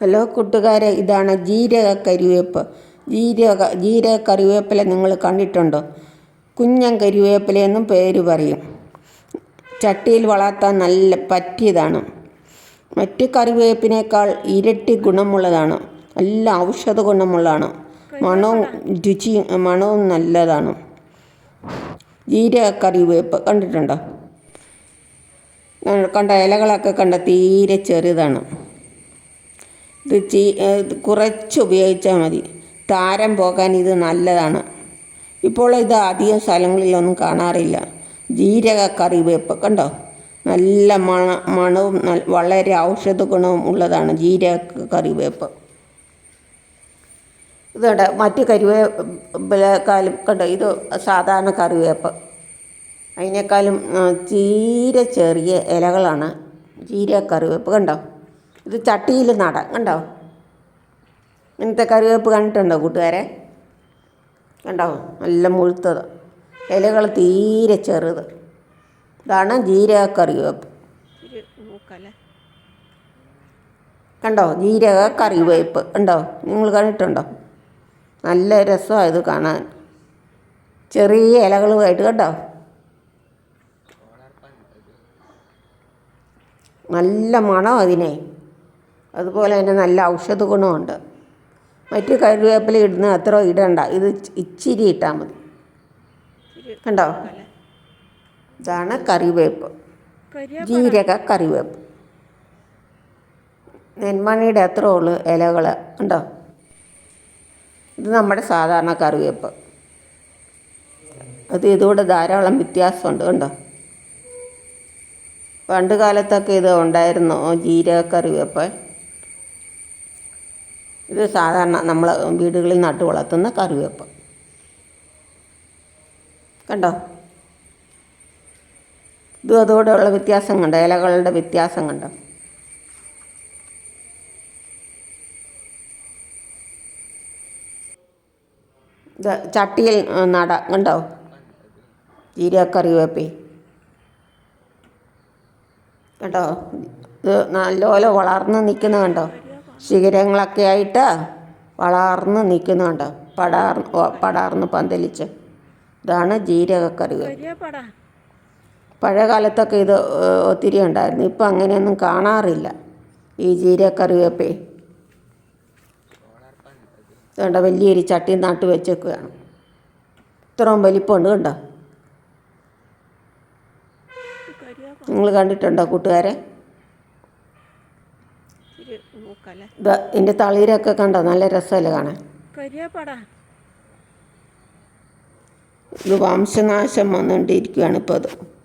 Hello കൂട്ടുകാരെ ഇതാണ് ജീരക കരിവേപ്പ്. ജീരക ജീരക കറിവേപ്പില നിങ്ങൾ കണ്ടിട്ടുണ്ടോ? കുഞ്ഞൻ കരിവേപ്പില എന്നും പേര് പറയും. ചട്ടിയിൽ വളർത്താൻ നല്ല പറ്റിയതാണ്. മറ്റ് കറിവേപ്പിനേക്കാൾ ഇരട്ടി ഗുണമുള്ളതാണ്. നല്ല ഔഷധ ഗുണമുള്ളതാണ്. മണവും രുചി മണവും നല്ലതാണ്. ജീരക കറിവേപ്പ് കണ്ടിട്ടുണ്ടോ? കണ്ട ഇലകളൊക്കെ കണ്ട തീരെ ചെറുതാണ്. കുറച്ച് ഉപയോഗിച്ചാൽ മതി. താരം പോകാൻ ഇത് നല്ലതാണ്. ഇപ്പോൾ ഇത് അധികം സ്ഥലങ്ങളിലൊന്നും കാണാറില്ല. ജീരക കറിവേപ്പ് കണ്ടോ? നല്ല മണ മണവും വളരെ ഔഷധ ഗുണവും ഉള്ളതാണ് ജീരക കറിവേപ്പ് ഇതോടെ മറ്റ് കറിവേപ്പിലേക്കാളും കണ്ടോ? ഇത് സാധാരണ കറിവേപ്പ്. അതിനേക്കാളും തീരെ ചെറിയ ഇലകളാണ് ജീരക കറിവേപ്പ് കണ്ടോ? ഇത് ചട്ടിയിൽ നടാം കണ്ടോ? ഇങ്ങനത്തെ കറിവേപ്പ് കണ്ടിട്ടുണ്ടോ കൂട്ടുകാരെ? കണ്ടോ? നല്ല മുഴുത്തത്. ഇലകൾ തീരെ ചെറുത്. ഇതാണ് ജീരക കറിവേപ്പ് കണ്ടോ? ജീരക കറിവേപ്പ് ഉണ്ടോ നിങ്ങൾ കണ്ടിട്ടുണ്ടോ? നല്ല രസമാണ് ഇത് കാണാൻ. ചെറിയ ഇലകളുമായിട്ട് കണ്ടോ? നല്ല മണം അതിനെ അതുപോലെ തന്നെ നല്ല ഔഷധ ഗുണമുണ്ട്. മറ്റ് കറിവേപ്പില ഇടുന്ന അത്ര ഇടണ്ട. ഇത് ഇച്ചിരി ഇട്ടാൽ മതി. കണ്ടോ? ഇതാണ് കറിവേപ്പ്. ജീരക കറിവേപ്പ്. നെന്മണിയുടെ അത്ര ഉള്ളു ഇലകൾ ഉണ്ടോ ഇത് നമ്മുടെ സാധാരണ കറിവേപ്പ്. അത് ഇതുകൂടെ ധാരാളം വ്യത്യാസമുണ്ട്. കണ്ടോ? പണ്ട് കാലത്തൊക്കെ ഇത് ഉണ്ടായിരുന്നു ജീരക കറിവേപ്പ്. ഇത് സാധാരണ നമ്മൾ വീടുകളിൽ നട്ടു വളർത്തുന്ന കറിവേപ്പ്. കണ്ടോ? ഇതും അതോടെയുള്ള വ്യത്യാസം കണ്ടോ? ഇലകളുടെ വ്യത്യാസം കണ്ടോ? ഇത് ചട്ടിയിൽ നട കണ്ടോ? ജീരക കറിവേപ്പേ കേട്ടോ ഇത് നല്ലപോലെ വളർന്ന് നിൽക്കുന്ന കണ്ടോ? ശിഖരങ്ങളൊക്കെ ആയിട്ട് വളർന്ന് നിൽക്കുന്നുണ്ട് പടാർ പടാർന്ന് പന്തലിച്ച്. ഇതാണ് ജീരകക്കറികൾ. പഴയ കാലത്തൊക്കെ ഇത് ഒത്തിരി ഉണ്ടായിരുന്നു. ഇപ്പം അങ്ങനെയൊന്നും കാണാറില്ല ഈ ജീരകക്കറിവേപ്പേ. വേണ്ട വലിയൊരു ചട്ടി നട്ട് വെച്ചേക്കുകയാണ് ഇത്രയും വലിപ്പമുണ്ട് കണ്ടോ. നിങ്ങൾ കണ്ടിട്ടുണ്ടോ കൂട്ടുകാരെ? ഇതിന്റെ തളിരൊക്കെ കണ്ടോ? നല്ല രസമല്ലേ കാണാൻ? കരിയപ്പടാ. ഇത് വംശനാശം വന്നുകൊണ്ടിരിക്കുകയാണ് ഇപ്പോൾ അത്.